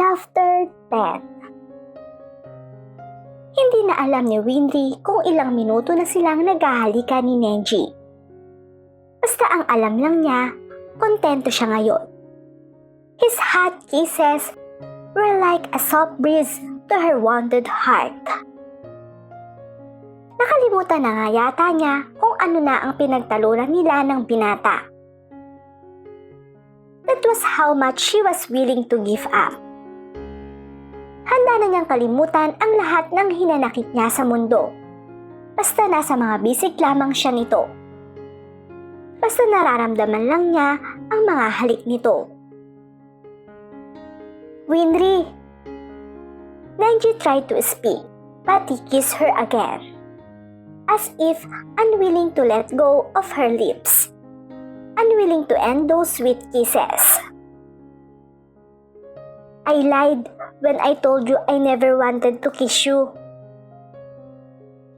Chapter 10 Hindi na alam ni Winry kung ilang minuto na silang naghahalikan ni Nenji. Basta ang alam lang niya, kontento siya ngayon. His hot kisses were like a soft breeze to her wounded heart. Nakalimutan na nga yata niya kung ano na ang pinagtalunan nila ng binata. That was how much she was willing to give up. Handa na niyang kalimutan ang lahat ng hinanakit niya sa mundo. Basta nasa mga bisig lamang siya nito. Basta nararamdaman lang niya ang mga halik nito. Winry! Nenji tried to speak, but he kissed her again. As if unwilling to let go of her lips. Unwilling to end those sweet kisses. I lied when I told you I never wanted to kiss you.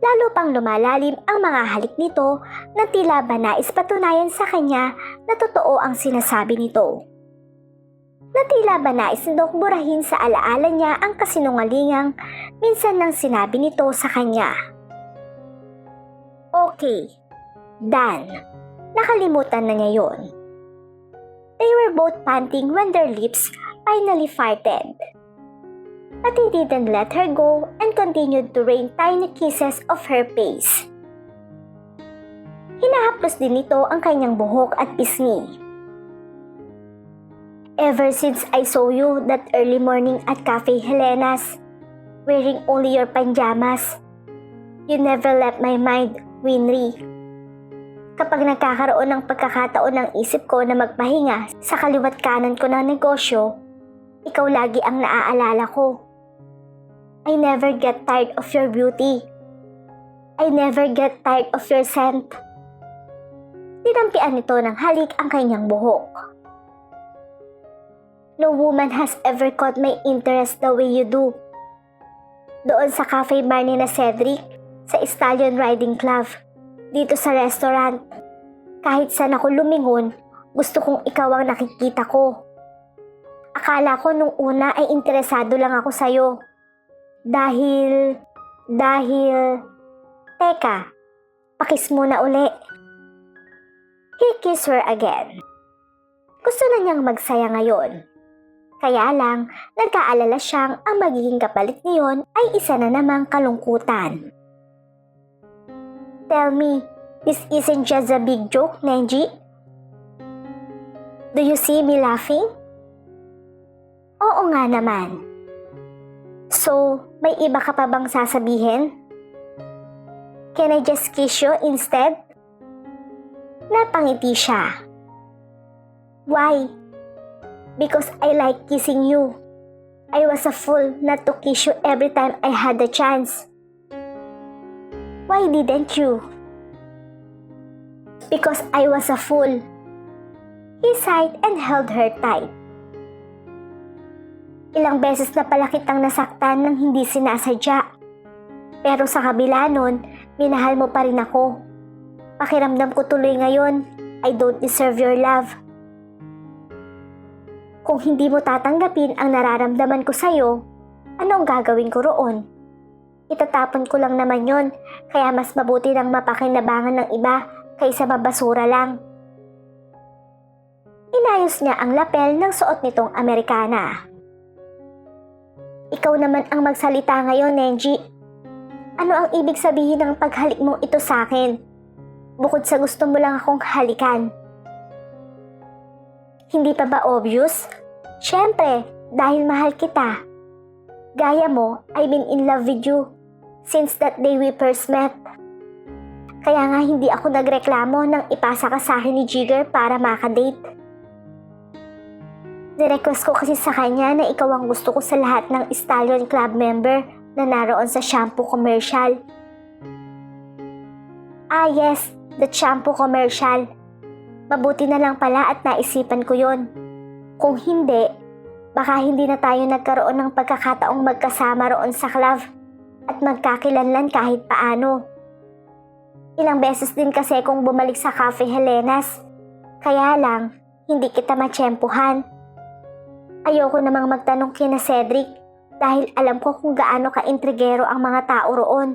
Lalo pang lumalalim ang mga halik nito na tila ba nais patunayan sa kanya na totoo ang sinasabi nito. Na tila ba nais nitong burahin sa alaala niya ang kasinungalingang minsan nang sinabi nito sa kanya. Okay, done. Nakalimutan na niya yon. They were both panting when their lips finally farted. But he didn't let her go and continued to rain tiny kisses of her face. Hinahaplos din nito ang kanyang buhok at pisngi. Ever since I saw you that early morning at Cafe Helena's, wearing only your pajamas, you never left my mind, Winry. Kapag nagkakaroon ng pagkakataon ng isip ko na magpahinga sa kaliwat kanan ko ng negosyo, ikaw lagi ang naaalala ko. I never get tired of your beauty. I never get tired of your scent. Tinampian nito ng halik ang kanyang buhok. No woman has ever caught my interest the way you do. Doon sa cafe bar ni na Cedric, sa Stallion Riding Club, dito sa restaurant. Kahit saan ako lumingon, gusto kong ikaw ang nakikita ko. Akala ko nung una ay interesado lang ako sa'yo. Dahil, dahil, teka, pakis muna uli. He kissed her again. Gusto na niyang magsaya ngayon. Kaya lang, nagkaalala siyang ang magiging kapalit niyon ay isa na namang kalungkutan. Tell me, this isn't just a big joke, Nenji? Do you see me laughing? Oo nga naman. So, may iba ka pa bang sasabihin? Can I just kiss you instead? Napangiti siya. Why? Because I like kissing you. I was a fool not to kiss you every time I had the chance. Why didn't you? Because I was a fool. He sighed and held her tight. Ilang beses na pala kitang nasaktan ng hindi sinasadya. Pero sa kabila nun, minahal mo pa rin ako. Pakiramdam ko tuloy ngayon, I don't deserve your love. Kung hindi mo tatanggapin ang nararamdaman ko sa'yo, ano ang gagawin ko roon? Itatapon ko lang naman yon, kaya mas mabuti nang mapakinabangan ng iba kaysa mabasura lang. Inayos niya ang lapel ng suot nitong Amerikana. Ikaw naman ang magsalita ngayon, Nenji. Ano ang ibig sabihin ng paghalik mo ito sa akin? Bukod sa gusto mo lang akong halikan. Hindi pa ba obvious? Siyempre, dahil mahal kita. Gaya mo, I've been in love with you since that day we first met. Kaya nga hindi ako nagreklamo nang ipasa ka sa akin ni Jigger para makadate. Nirequest ko kasi sa kanya na ikaw ang gusto ko sa lahat ng Stallion Club member na naroon sa shampoo commercial. Ah yes, the shampoo commercial. Mabuti na lang pala at naisipan ko yon. Kung hindi, baka hindi na tayo nagkaroon ng pagkakataong magkasama roon sa club at magkakilanlan kahit paano. Ilang beses din kasi kung bumalik sa Cafe Helenas. Kaya lang, hindi kita matsyempuhan. Ayoko namang magtanong kina Cedric dahil alam ko kung gaano ka-intrigero ang mga tao roon.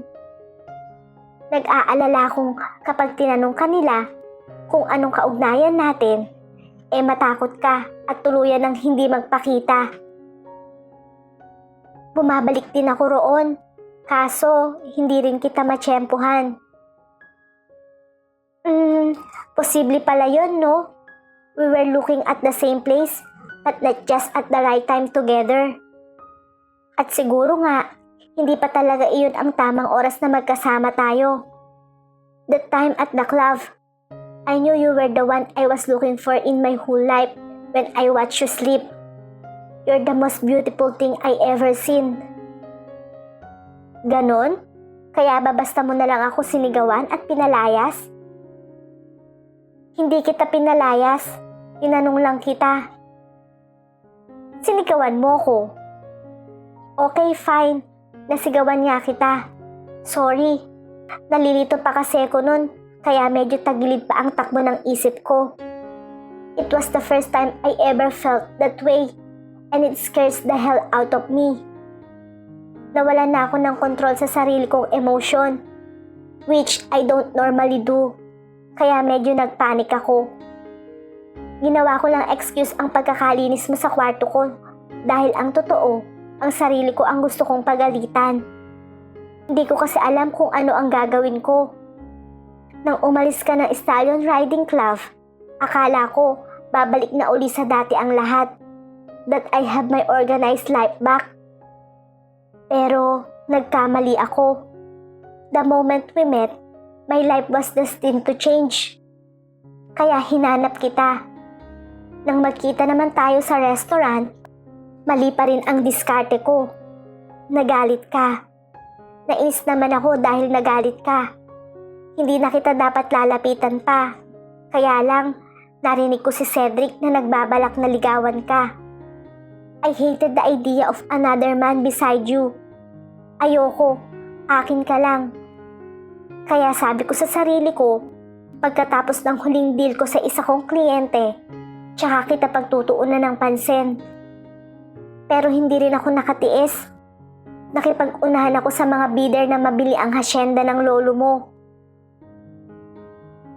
Nag-aalala kung kapag tinanong kanila kung anong kaugnayan natin, eh matakot ka at tuluyan ng hindi magpakita. Bumabalik din ako roon, kaso hindi rin kita matsyempohan. Hmm, posible pala yon no? We were looking at the same place, but not just at the right time together. At siguro nga, hindi pa talaga iyon ang tamang oras na magkasama tayo. The time at the club, I knew you were the one I was looking for in my whole life when I watched you sleep. You're the most beautiful thing I ever seen. Ganon? Kaya ba basta mo na lang ako sinigawan at pinalayas? Hindi kita pinalayas. Tinanong lang kita. Sinigawan mo ko. Okay, fine. Nasigawan niya kita. Sorry. Nalilito pa kasi ako nun, kaya medyo tagilid pa ang takbo ng isip ko. It was the first time I ever felt that way, and it scares the hell out of me. Nawalan na ako ng control sa sarili kong emotion, which I don't normally do, kaya medyo nagpanik ako. Ginawa ko lang excuse ang pagkakalinis mo sa kwarto ko dahil ang totoo, ang sarili ko ang gusto kong pagalitan. Hindi ko kasi alam kung ano ang gagawin ko. Nang umalis ka ng Stallion Riding Club, akala ko babalik na uli sa dati ang lahat. That I have my organized life back. Pero nagkamali ako. The moment we met, my life was destined to change. Kaya hinanap kita. Nang magkita naman tayo sa restaurant, mali pa rin ang diskarte ko. Nagalit ka. Nainis naman ako dahil nagalit ka. Hindi na kita dapat lalapitan pa. Kaya lang, narinig ko si Cedric na nagbabalak na ligawan ka. I hated the idea of another man beside you. Ayoko, akin ka lang. Kaya sabi ko sa sarili ko, pagkatapos ng huling deal ko sa isa kong kliyente, tsaka kita pagtutuunan ng pansin. Pero hindi rin ako nakatiis. Nakipag-unahan ako sa mga bidder na mabili ang hasyenda ng lolo mo.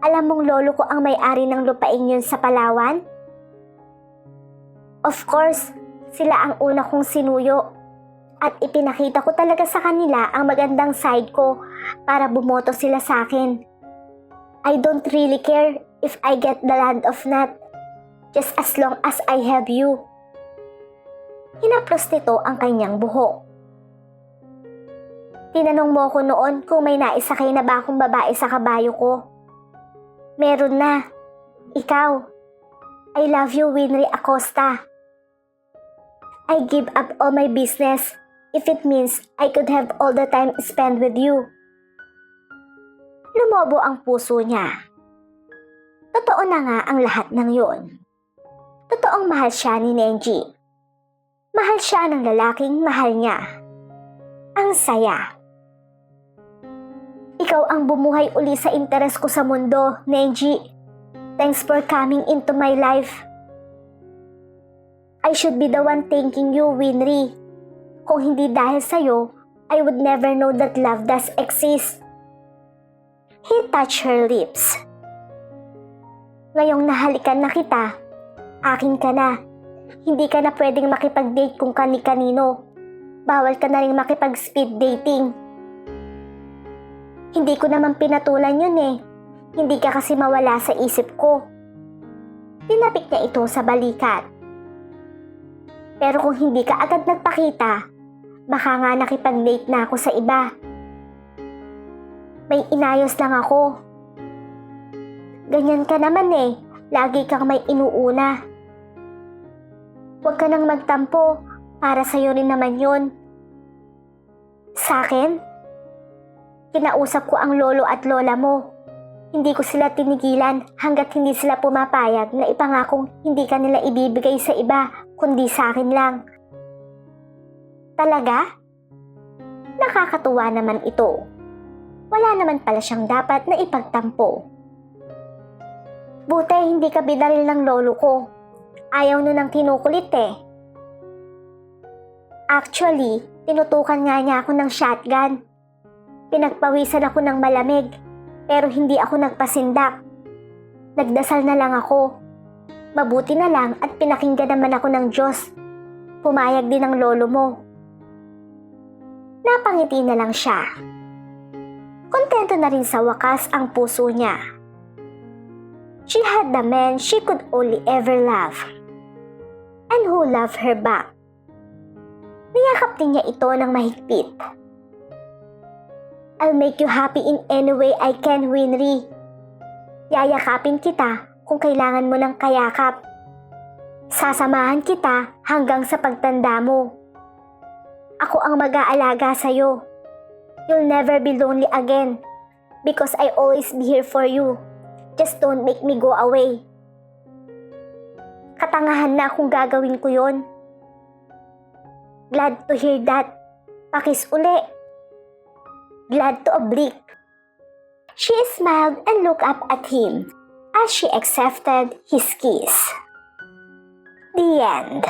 Alam mong lolo ko ang may-ari ng lupain yun sa Palawan? Of course, sila ang una kong sinuyo. At ipinakita ko talaga sa kanila ang magandang side ko para bumoto sila sa akin. I don't really care if I get the land of Nat, just as long as I have you. Hinaplos nito ang kanyang buhok. Tinanong mo ko noon kung may naisakay na ba akong babae sa kabayo ko. Meron na. Ikaw. I love you, Winry Acosta. I give up all my business if it means I could have all the time spent with you. Lumobo ang puso niya. Totoo na nga ang lahat ng yun. Totoong mahal siya ni Nenji. Mahal siya ng lalaking mahal niya. Ang saya. Ikaw ang bumuhay uli sa interes ko sa mundo, Nenji. Thanks for coming into my life. I should be the one thanking you, Winry. Kung hindi dahil sa'yo, I would never know that love does exist. He touched her lips. Ngayong nahalikan na kita, akin ka na. Hindi ka na pwedeng makipag-date kung kani-kanino. Bawal ka na rin makipag-speed dating. Hindi ko naman pinatulan yun eh. Hindi ka kasi mawala sa isip ko. Tinapik niya ito sa balikat. Pero kung hindi ka agad nagpakita, baka nga nakipag-date na ako sa iba. May inayos lang ako. Ganyan ka naman eh. Lagi kang may inuuna. Huwag ka nang magtampo. Para sa'yo rin naman yun. Sa akin? Kinausap ko ang lolo at lola mo. Hindi ko sila tinigilan hanggat hindi sila pumapayag na ipangakong hindi ka nila ibibigay sa iba kundi sa akin lang. Talaga? Nakakatuwa naman ito. Wala naman pala siyang dapat na ipagtampo. Buti hindi ka binaril ng lolo ko. Ayaw nun ng kinukulit eh. Actually, tinutukan nga niya ako ng shotgun. Pinagpawisan ako ng malamig, pero hindi ako nagpasindak. Nagdasal na lang ako. Mabuti na lang at pinakinggan naman ako ng Diyos. Pumayag din ang lolo mo. Napangiti na lang siya. Kontento na rin sa wakas ang puso niya. She had the man she could only ever love. And who loved her back. Niyakap din niya ito ng mahigpit. I'll make you happy in any way I can, Winry. Yayakapin kita kung kailangan mo ng kayakap. Sasamahan kita hanggang sa pagtanda mo. Ako ang mag-aalaga sa'yo. You'll never be lonely again because I always be here for you. Just don't make me go away. Katangahan na kung gagawin ko yon. Glad to hear that. Pakis uli. Glad to oblique. She smiled and looked up at him as she accepted his kiss. The end.